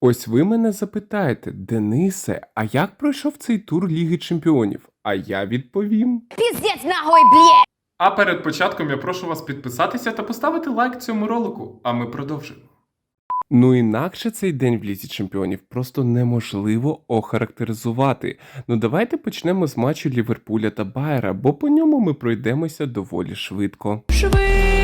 Ось ви мене запитаєте, Денисе, а як пройшов цей тур Ліги Чемпіонів? А я відповім. Пиздец нахуй, блядь! А перед початком я прошу вас підписатися та поставити лайк цьому ролику, а ми продовжимо. Ну інакше цей день в Лізі Чемпіонів просто неможливо охарактеризувати. Ну давайте почнемо з матчу Ліверпуля та Байера, бо по ньому ми пройдемося доволі швидко. Швидко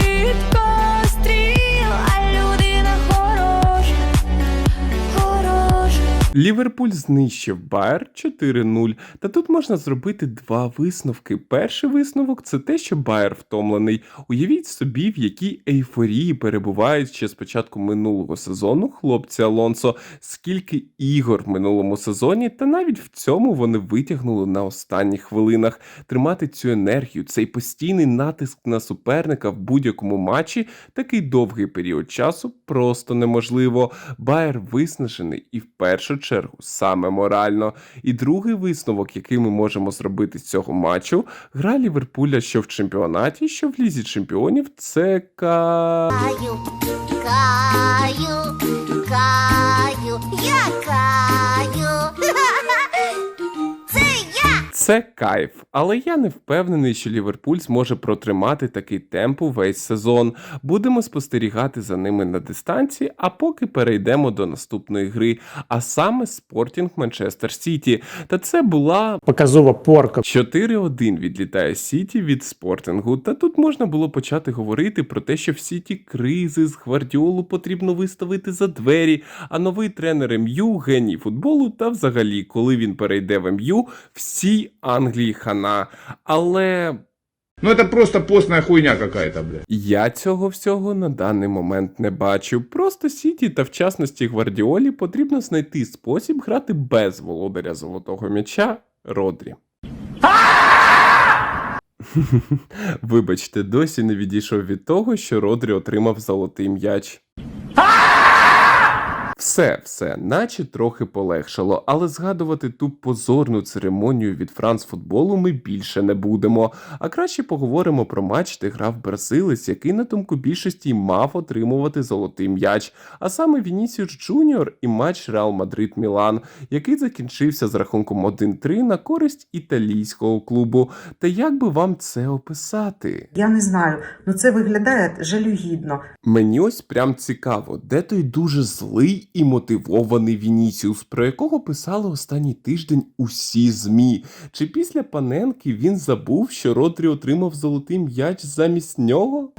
Ліверпуль знищив Байер 4-0. Та тут можна зробити два висновки. Перший висновок це те, що Байер втомлений. Уявіть собі, в якій ейфорії перебувають ще з початку минулого сезону хлопці Алонсо, скільки ігор в минулому сезоні, та навіть в цьому вони витягнули на останніх хвилинах. Тримати цю енергію, цей постійний натиск на суперника в будь-якому матчі, такий довгий період часу просто неможливо. Байер виснажений і в першу чергу саме морально. І другий висновок, який ми можемо зробити з цього матчу, гра Ліверпуля що в чемпіонаті, що в лізі чемпіонів, це ка. Каю, каю, каю, я каю. Це кайф, але я не впевнений, що Ліверпуль зможе протримати такий темп увесь сезон. Будемо спостерігати за ними на дистанції, а поки перейдемо до наступної гри, а саме Спортінг Манчестер Сіті. Та це була показова порка. 4-1 відлітає Сіті від спортингу. Та тут можна було почати говорити про те, що в Сіті кризис, Гвардіолу потрібно виставити за двері, а новий тренер МЮ геній футболу. Та взагалі, коли він перейде в МЮ, всій Англії хана. Але Ну это просто постная хуйня какая-то, блядь. я цього всього на даний момент не бачу. Просто Сіті та в частності Гвардіолі потрібно знайти спосіб грати без володаря золотого м'яча Родрі. Вибачте, досі не відійшов від того, що Родрі отримав золотий м'яч. Все, все, наче трохи полегшало, але згадувати ту позорну церемонію від Францфутболу ми більше не будемо. А краще поговоримо про матч, де грав бразилець, який на думку більшості мав отримувати золотий м'яч, а саме Вінісіус Джуніор і матч Реал Мадрид Мілан, який закінчився з рахунком 1-3 на користь італійського клубу. Та як би вам це описати? Я не знаю, ну це виглядає жалюгідно. Мені ось прям цікаво, де той дуже злий і мотивований Вінісіус, про якого писали останній тиждень усі ЗМІ. Чи після паненки він забув, що Родрі отримав золотий м'яч замість нього?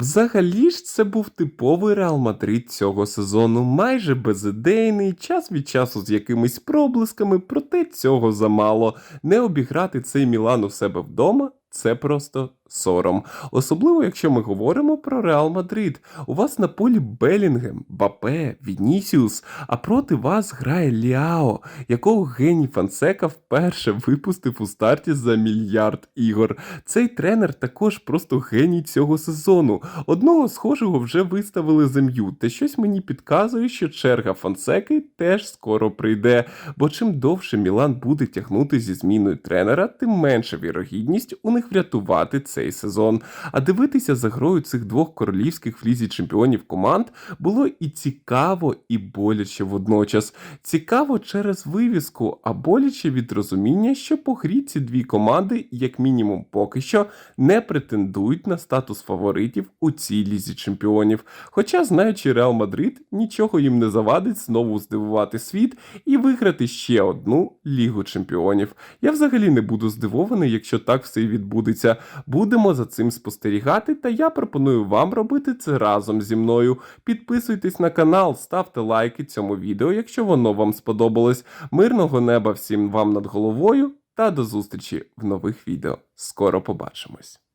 Взагалі ж це був типовий Реал Мадрид цього сезону, майже безідейний, час від часу з якимись проблисками, проте цього замало. Не обіграти цей Мілан у себе вдома це просто сором. Особливо, якщо ми говоримо про Реал Мадрид. У вас на полі Белінгем, Бапе, Вінісіус, а проти вас грає Ліао, якого геній Фансека вперше випустив у старті за мільярд ігор. Цей тренер також просто геній цього сезону. Одного схожого вже виставили зем'ю, та щось мені підказує, що черга Фансеки теж скоро прийде. Бо чим довше Мілан буде тягнути зі зміною тренера, тим менша вірогідність у них врятувати цей сезон. А дивитися за грою цих двох королівських в лізі чемпіонів команд було і цікаво, і боляче водночас. Цікаво через вивіску, а боляче від розуміння, що по грі ці дві команди, як мінімум, поки що не претендують на статус фаворитів у цій лізі чемпіонів. Хоча, знаючи Реал Мадрид, нічого їм не завадить знову здивувати світ і виграти ще одну лігу чемпіонів. Я взагалі не буду здивований, якщо так все і відбудеться. Будемо за цим спостерігати, та я пропоную вам робити це разом зі мною. Підписуйтесь на канал, ставте лайки цьому відео, якщо воно вам сподобалось. Мирного неба всім вам над головою та до зустрічі в нових відео. Скоро побачимось.